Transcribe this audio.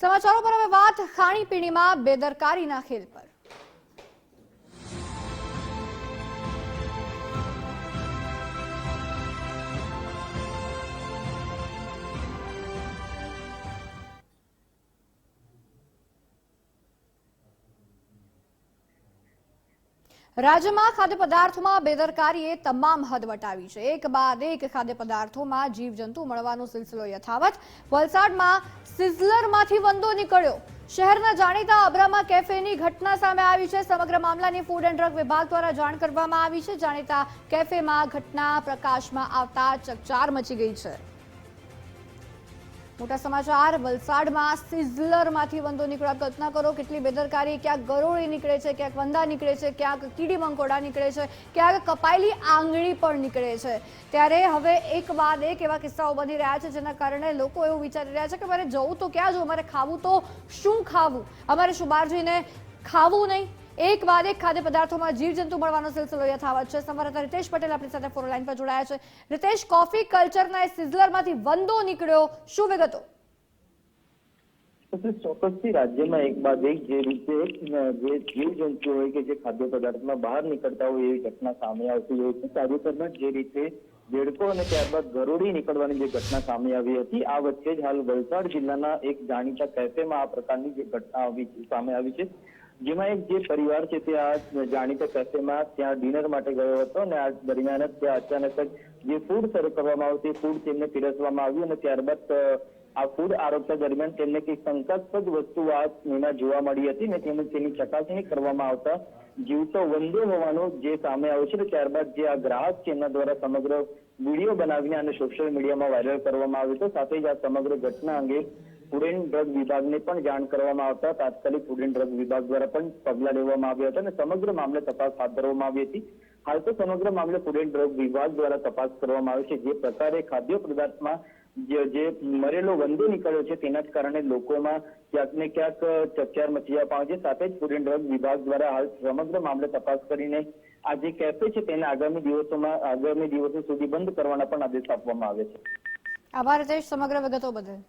સમાચારો પર હવે વાત ખાણીપીણીમાં બેદરકારીના ખેલ પર. રાજ્યમાં ખાદ્ય પદાર્થોમાં બેદરકારીએ તમામ હદ વટાવી છે. એક બાદ એક ખાદ્ય પદાર્થોમાં જીવજંતુ મળવાનો સિલસિલો યથાવત. વલસાડમાં સિઝલરમાંથી વંદો નીકળ્યો. શહેરના જાણીતા અબ્રામા કેફેની ઘટના સામે આવી છે. સમગ્ર મામલાની ફૂડ એન્ડ ડ્રગ વિભાગ દ્વારા જાણ કરવામાં આવી છે. જાણીતા કેફેમાં ઘટના પ્રકાશમાં આવતા ચકચાર મચી ગઈ છે. મોટા સમાચાર, વલસાડમાં સિઝલરમાંથી વંદો નીકળ્યા કલ્પના કરો. કેટલી બેદરકારી, ક્યાંક ગરોળી નીકળે છે, ક્યાંક વંદા નીકળે છે, ક્યાંક કીડી મંકોડા નીકળે છે, ક્યાંક કપાયેલી આંગળી પણ નીકળે છે. ત્યારે હવે એક બાદ એક એવા કિસ્સાઓ બની રહ્યા છે જેના કારણે લોકો એવું વિચારી રહ્યા છે કે મારે જવું તો ક્યાં જવું મારે ખાવું તો શું ખાવું? અમારે શું બહાર જઈને ખાવું નહીં? એક બાદ એક ખાદ્ય પદાર્થોમાં જીવજંતુ મળવાનો સિલસિલો યથાવત છે. સંવાદદાતા રીતેશ પટેલ આપણી સાથે ફોન લાઈન પર જોડાયા છે. રીતેશ કોફી કલ્ચરના સિઝલરમાંથી વંદો નીકળ્યો. શું વિગતો? ચોક્કસથી રાજ્યમાં એક બાદ એક જે રીતે જે જીવજંતુ હોય કે જે ખાદ્ય પદાર્થમાં બહાર નીકળતા હોય એવી ઘટના સામે આવતી હોય છે. તાજેતરમાં જે રીતે દેડકો અને ત્યારબાદ ગરોળી નીકળવાની જે ઘટના સામે આવી હતી, આ વચ્ચે જ હાલ વલસાડ જિલ્લાના એક જાણીતા કેફેમાં આ પ્રકારની જે ઘટના આવી સામે આવી છે. જેમાં એક જે પરિવાર છે તે આ જાણીતા કેફેમાં ત્યાં ડિનર માટે ગયો હતો અને આ દરમિયાન જ ત્યાં અચાનક જ જે ફૂડ સર્વ કરવામાં આવ્યું તે ફૂડ તેમને પીરસવામાં આવ્યું અને ત્યારબાદ આ ફૂડ આરોગતા દરમિયાન તેમને કંઈક શંકાસ્પદ વસ્તુ આ એમાં જોવા મળી હતી ને તેમજ તેની ચકાસણી કરવામાં આવતા જીવતો વંદો હોવાનું જે સામે આવ્યું છે ત્યારબાદ જે આ ગ્રાહક છે એમના દ્વારા સમગ્ર વીડિયો બનાવીને અને સોશિયલ મીડિયામાં વાયરલ કરવામાં આવ્યો હતો સાથે જ આ સમગ્ર ઘટના અંગે ફૂડ એન્ડ ડ્રગ વિભાગને પણ જાણ કરવામાં આવતા તાત્કાલિક ફૂડ એન્ડ ડ્રગ વિભાગ દ્વારા પણ પગલાં લેવામાં આવ્યા હતા અને સમગ્ર મામલે તપાસ હાથ ધરવામાં આવી હતી. હાલ તો સમગ્ર મામલે ફૂડ એન્ડ ડ્રગ વિભાગ દ્વારા તપાસ કરવામાં આવી છે. જે પ્રકારે ખાદ્ય પદાર્થમાં જે મરેલો વંદો નીકળ્યો છે, તેના જ કારણે લોકોમાં ક્યાંક ને ક્યાંક ચકચાર મચી જવા પામે છે. સાથે જ ફૂડ એન્ડ ડ્રગ વિભાગ દ્વારા હાલ સમગ્ર મામલે તપાસ કરીને આ જે કેફે છે તેને આગામી દિવસોમાં, આગામી દિવસો સુધી બંધ કરવાના પણ આદેશ આપવામાં આવે છે. આભાર સમગ્ર વિગતો બદલ.